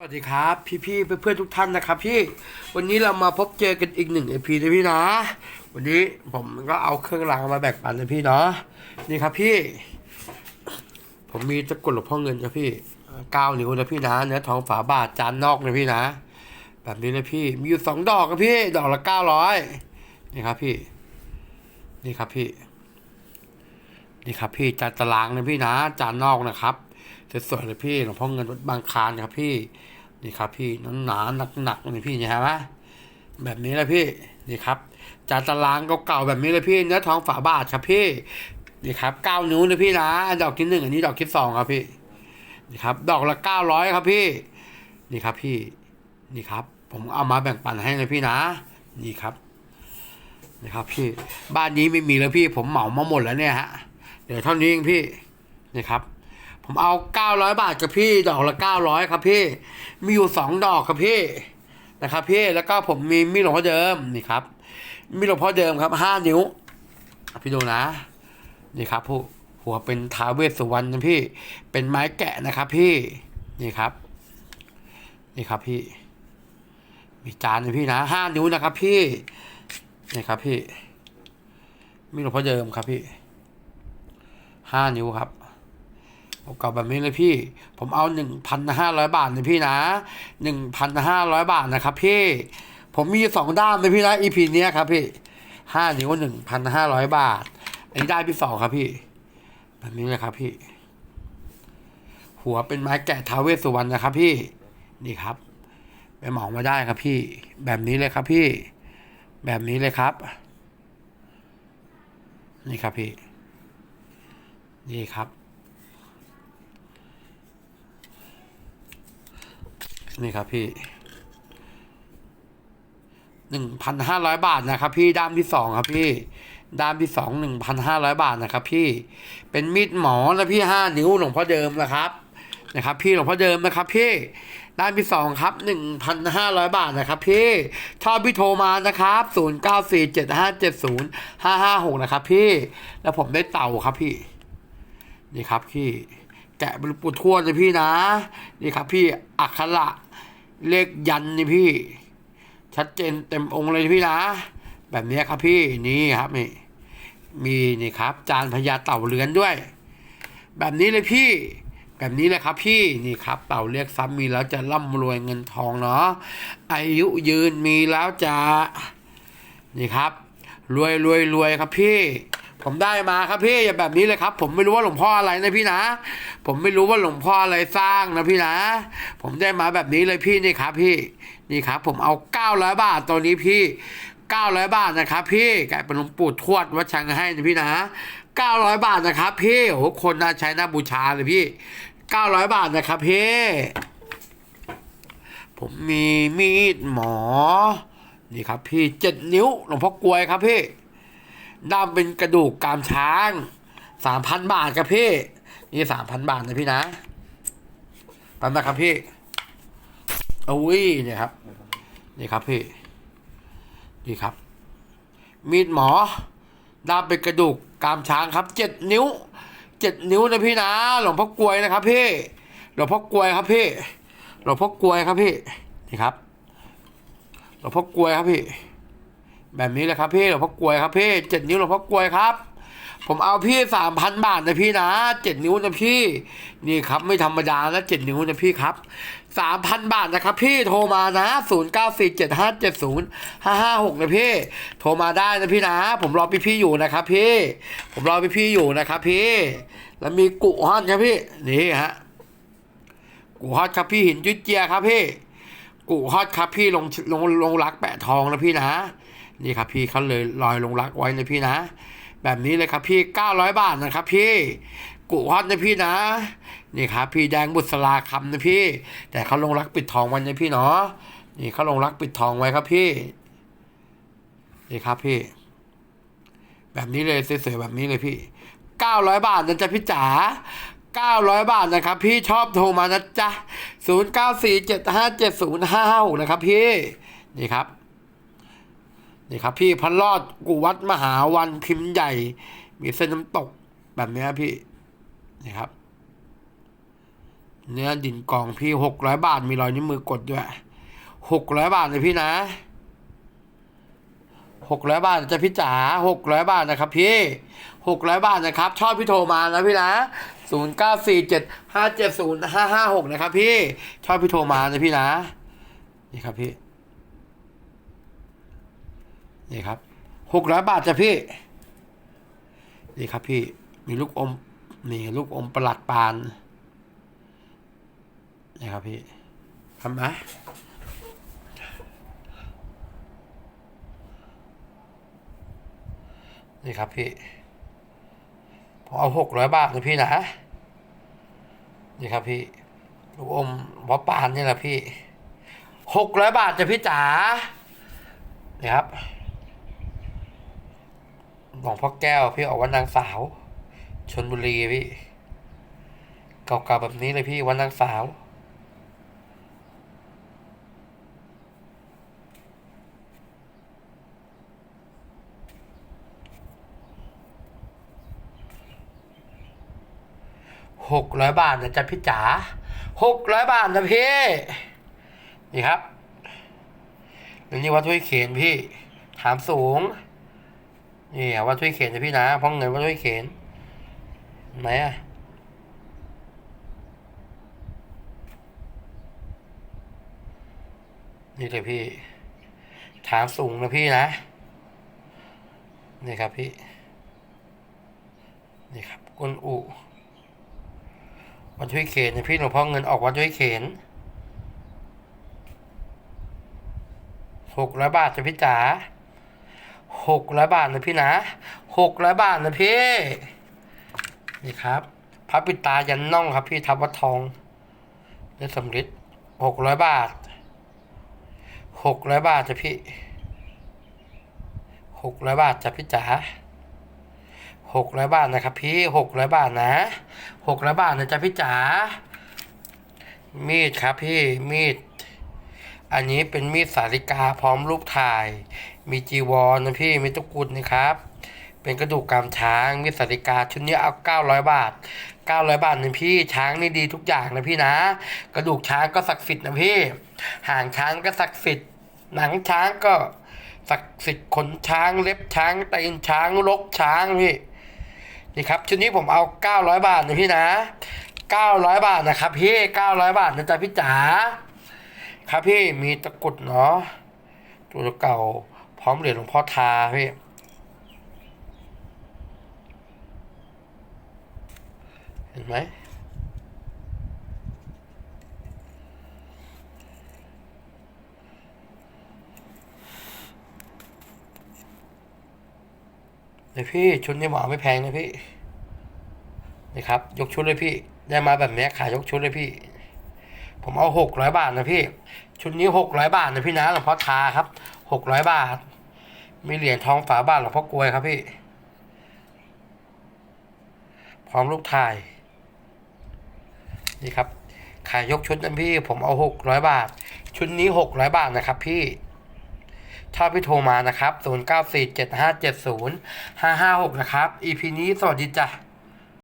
สวัสดีครับ พี่ๆเพื่อนๆทุกท่านนะครับพี่วันนี้เรามาพบเจอกันอีกหนึ่งเอพีนะพี่นะ วันนี้ผมก็เอาเครื่องรางมาแบ่งปันนะพี่เนาะนี่ครับพี่ ผมมีตะกรุดหลวงพ่อเงินครับพี่เก้านิ้วนะพี่นะเนื้อทองฝาบาทจานนอกนะพี่นะ แบบนี้นะพี่มีอยู่สองดอกครับพี่ ดอกละเก้าร้อยนี่ครับพี่ นี่ครับพี่ นี่ครับพี่จานตารางนะพี่นะ จานนอกนะครับสวยๆเลยพี่หลวงพ่อเงินวัดบางคานครับพี่ นี่ครับพี่หนาหนาหนักหนักๆนี่พี่เห็นไหมแบบนี้เลยพี่นี่ครับจานตารางเก่าๆแบบนี้เลยพี่เนื้อทองฝาบาทครับพี่นี่ครับเก้านิ้วนะพี่นะดอกที่หนึ่งอันนี้ดอกที่สองครับพี่นี่ครับ ดอกละเก้าร้อยครับพี่ นี่ครับพี่นี่ครับ ผมเอามาแบ่งปันให้เลยพี่นะ นี่ครับนี่ครับพี่บ้านนี้ไม่มีแล้วพี่ผมเหมามาหมดแล้วเนี่ยฮะเดี๋ยวเท่านี้เองพี่นี่ครับ ผมเอาเก้าร้อยบาทกับพี่ดอกละเก้าร้อยครับพี่ มีอยู่สองดอกครับพี่นะครับพี่แล้วก็ผมมีมีหลวงพ่อเดิมนี่ครับ มีหลวงพ่อเดิมครับห้านิ้วพี่ดูนะ นี่ครับผู้หัวเป็นท้าเวสสุวรรณนะพี่ เป็นไม้แกะนะครับ พี่นี่ครับ นี่ครับพี่ มีจานนะพี่นะห้านิ้วนะครับ พี่นี่ครับพี่ มีหลวงพ่อเดิมครับพี่ห้านิ้วครับ เอาเก่าแบบนี้เลยพี่ ผมเอาหนึ่งพันห้าร้อยบาทนะพี่นะหนึ่งพันห้าร้อยบาทนะครับพี่ ผมมีสองด้ามเลยพี่นะอีพีเนี้ยครับพี่ห้านิ้วหนึ่งพันห้าร้อยบาท อันนี้ได้พี่สองครับพี่ แบบนี้เลยครับพี่ หัวเป็นไม้แกะทาวเวสุวรรณนะครับพี่ นี่ครับ ไปเหมามาได้ครับพี่ แบบนี้เลยครับพี่ แบบนี้เลยครับ นี่ครับพี่ นี่ครับ นี่ครับพี่หนึ่งพันห้าร้อยบาทนะครับ พี่ด้ามที่สองครับพี่ ด้ามที่สองหนึ่งพันห้าร้อยบาทนะครับ พี่เป็นมีดหมอนะพี่ห้านิ้วหลวงพ่อเดิมนะครับนะครับ พี่หลวงพ่อเดิมนะครับ พี่ด้านที่สองครับหนึ่งพันห้าร้อยบาทนะครับพี่ชอบพี่โทรมานะครับศูนย์เก้าสี่เจ็ดห้าเจ็ดศูนย์ห้าห้าหกนะครับ พี่แล้วผมได้เต่าครับพี่ นี่ครับพี่ แกะบรรปุทวดเลยพี่นะ นี่ครับพี่อักขระเลขยันนี่พี่ ชัดเจนเต็มองค์เลยพี่นะ แบบนี้ครับพี่นี่ครับนี่มีนี่ครับ จานพญาเต่าเรือนด้วย แบบนี้เลยพี่แบบนี้เลยครับพี่นี่ครับเต่าเรียกซ้ำมีแล้วจะร่ำรวยเงินทองเนาะอายุยืนมีแล้วจะนี่ครับ รวยรวยรวยครับพี่ ผมได้มาครับพี่อย่าแบบนี้เลยครับ ผมไม่รู้ว่าหลวงพ่ออะไรนะพี่นะ ผมไม่รู้ว่าหลวงพ่ออะไรสร้างนะพี่นะ ผมได้มาแบบนี้เลยพี่นี่ครับ พี่นี่ครับ ผมเอาเก้าร้อยบาทตัวนี้พี่เก้าร้อยบาทนะครับ พี่แกเป็นหลวงปู่ทวดวัดชังให้นะพี่นะเก้าร้อยบาทนะครับ พี่โอ้โหคนน่าใช้น่าบูชาเลยพี่เก้าร้อยบาทนะครับพี่ผมมีมีดหมอ นี่ครับพี่เจ็ดนิ้วหลวงพ่อกลวยครับพี่ ด้ามเป็นกระดูกกามช้างสามพันบาทครับพี่ นี่สามพันบาทนะพี่นะตามนะครับพี่เอาวิเนี่ยครับ นี่ครับพี่ นี่ครับ มีดหมอดามเป็นกระดูกกามช้างครับเจ็ดนิ้วเจ็ดนิ้วนะพี่นะ หลวงพ่อกลวยนะครับพี่ หลวงพ่อกลวยครับพี่ หลวงพ่อกลวยครับพี่ นี่ครับ หลวงพ่อกลวยครับพี่ แบบนี้เลยครับพี่หลวงพ่อกลวยครับพี่เจ็ดนิ้วหลวงพ่อกลวยครับ ผมเอาพี่สามพันบาทนะพี่นะเจ็ดนิ้วนะพี่ นี่ครับไม่ธรรมดานะเจ็ดนิ้วนะพี่ครับสามพันบาทนะครับพี่โทรมานะศูนย์เก้าสี่เจ็ดห้าเจ็ดศูนย์ห้าห้าหกนะพี่ โทรมาได้นะพี่นะ ผมรอพี่พี่อยู่นะครับพี่ ผมรอพี่พี่อยู่นะครับพี่ แล้วมีกุฮอนครับพี่นี่ฮะกุฮอตครับพี่หินจุดเจียครับพี่กูฮอตครับพี่ลงลงลงรักแปะทองนะพี่นะ นี่ครับพี่เขาเลยลอยลงรักไว้นะพี่นะ แบบนี้เลยครับพี่เก้าร้อยบาทนะครับพี่กูฮอตนะพี่นะ นี่ครับพี่แดงบุษราคำนะพี่ แต่เขาลงรักปิดทองไว้นะพี่เนาะนี่เขาลงรักปิดทองไว้ครับพี่ นี่ครับพี่ แบบนี้เลยสวยๆแบบนี้เลยพี่เก้าร้อยบาทนะจ๊ะพี่จ๋าเก้าร้อยบาทนะครับ พี่ชอบโทรมานะจ๊ะศูนย์เก้าสี่เจ็ดห้าเจ็ดศูนย์ห้าหกนะครับพี่ นี่ครับ นี่ครับ พี่พันรอดกูวัดมหาวันพิมพ์ใหญ่ มีเส้นน้ำตกแบบนี้พี่นี่ครับ เนื้อดินกองพี่หกร้อยบาทมีรอยนิ้วมือกดด้วยหกร้อยบาทเลยพี่นะหกร้อยบาทจะพี่จ๋าหกร้อยบาทนะครับ พี่หกร้อยบาทนะครับ ชอบพี่โทรมานะพี่นะศูนย์เก้าสี่เจ็ดห้าเจ็ดศูนย์ห้าห้าหกนะครับ พี่ชอบพี่โทรมานะพี่นะนี่ครับพี่ นี่ครับหกร้อยบาทจ้ะพี่ นี่ครับพี่ มีลูกอม นี่ลูกอมประหลัดปาน นี่ครับพี่ทำไหมนี่ครับพี่ผมเอาหกร้อยบาทนะพี่นะ นี่ครับพี่ ลูกอมหมอปานนี่แหละพี่หกร้อยบาทจ้ะพี่จ๋านี่ครับ หลวงพ่อแก้วพี่ออกวันนางสาว ชนบุรีพี่ เก่าๆแบบนี้เลยพี่วันนางสาวหกร้อยบาทนะจ๊ะพี่จ๋าหกร้อยบาทนะพี่นี่ครับนี้วัดถ้วยเขียนพี่ ถามสูง นี่วัดถ้วยเขนนะพี่นะเพราะเงินวัดถ้วยเขนไหนอะนี่เลยพี่ถามสูงนะพี่นะ นี่ครับพี่ นี่ครับกุนอุวัดถ้วยเขนนะพี่หลวงพ่อเงินออกวัดถ้วยเขนหกร้อยบาทจะพี่จ๋า หกร้อยบาทนะพี่นะหกร้อยบาทนะพี่ นี่ครับพระปิตายันน่องครับพี่ทับวัดทองเนื้อสำริดหกร้อยบาทหกร้อยบาทจ้ะพี่หกร้อยบาทจ้ะพี่จ๋าหกร้อยบาทนะครับพี่หกร้อยบาทนะหกร้อยบาทนะจ๊ะพี่จ๋ามีดครับพี่มีด อันนี้เป็นมีดสาริกาพร้อมรูปถ่าย มีจีวรนะพี่มีตะกุดนะครับ เป็นกระดูกกำช้าง มีสาริกาชุดนี้เอาเก้าร้อยบาทเก้าร้อยบาทนะพี่ ช้างนี่ดีทุกอย่างนะพี่นะ กระดูกช้างก็ศักดิ์สิทธิ์นะพี่ หางช้างก็ศักดิ์สิทธิ์ หนังช้างก็ศักดิ์สิทธิ์ขนช้างเล็บช้างตีนช้างลกช้างพี่นี่ครับชุดนี้ผมเอาเก้าร้อยบาทนะพี่นะเก้าร้อยบาทนะครับพี่เก้าร้อยบาทนะจ๊ะพี่จ๋าครับพี่มีตะกุดเนาะตัวเก่า พร้อมเหรียญหลวงพ่อทาพี่เห็นไหมเดี๋ยวพี่ชุดนี้หมอไม่แพงนะพี่นี่ครับ ยกชุดเลยพี่ ได้มาแบบนี้ขายยกชุดเลยพี่ ผมเอาหกร้อยบาทนะพี่ ชุดนี้หกร้อยบาทนะพี่นะหลวงพ่อทาครับหกร้อยบาท มีเหรียญทองฝาบาทหลวงพ่อกลวยครับพี่ พร้อมรูปถ่าย นี่ครับ ขายยกชุดนะพี่ ผมเอาหกร้อยบาท ชุดนี้หกร้อยบาทนะครับพี่ถ้าพี่โทรมานะครับศูนย์เก้าสี่เจ็ดห้าเจ็ดศูนย์ห้าห้าหกนะครับ EP นี้สวัสดีจ้ะ